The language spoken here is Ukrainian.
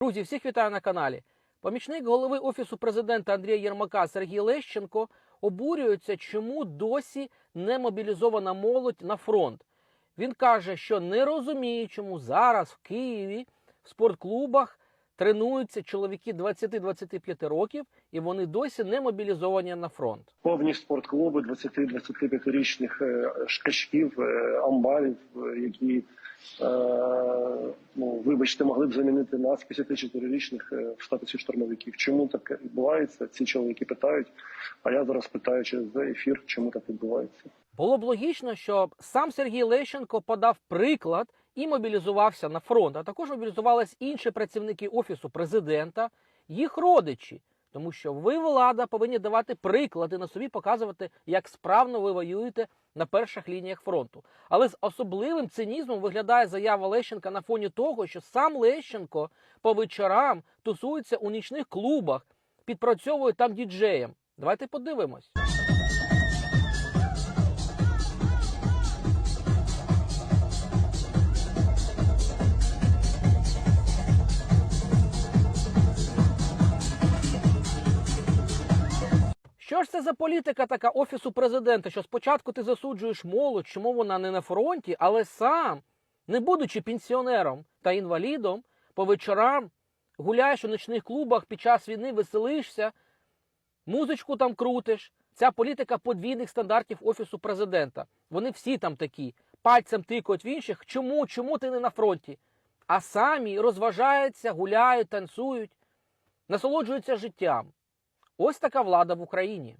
Друзі, всіх вітаю на каналі. Помічник голови Офісу президента Андрія Єрмака Сергій Лещенко обурюється, чому досі не мобілізована молодь на фронт. Він каже, що не розуміє, чому зараз в Києві в спортклубах тренуються чоловіки 20-25 років, і вони досі не мобілізовані на фронт. повні спортклуби 20-25-річних е, шкачків, е, амбалів, е, які, вибачте, могли б замінити нас 54-річних е, в статусі штурмовиків. Чому таке відбувається? Ці чоловіки питають. А я зараз питаю через ефір, чому так відбувається. Було б логічно, щоб сам Сергій Лещенко подав приклад і мобілізувався на фронт. А також мобілізувались інші працівники офісу президента, їх родичі. Тому що ви, влада, повинні давати приклади на собі, показувати, як справно ви воюєте на перших лініях фронту. Але з особливим цинізмом виглядає заява Лещенка на фоні того, що сам Лещенко по вечорам тусується у нічних клубах, підпрацьовує там діджеєм. Давайте подивимось. Що ж це за політика така офісу президента? Що спочатку ти засуджуєш молодь, чому вона не на фронті, але сам, не будучи пенсіонером та інвалідом, по вечорам гуляєш у нічних клубах під час війни, веселишся, музичку там крутиш. Ця політика подвійних стандартів офісу президента. Вони всі там такі, пальцем тикають в інших. Чому? Чому ти не на фронті? А самі розважаються, гуляють, танцюють, насолоджуються життям. Ось така влада в Україні.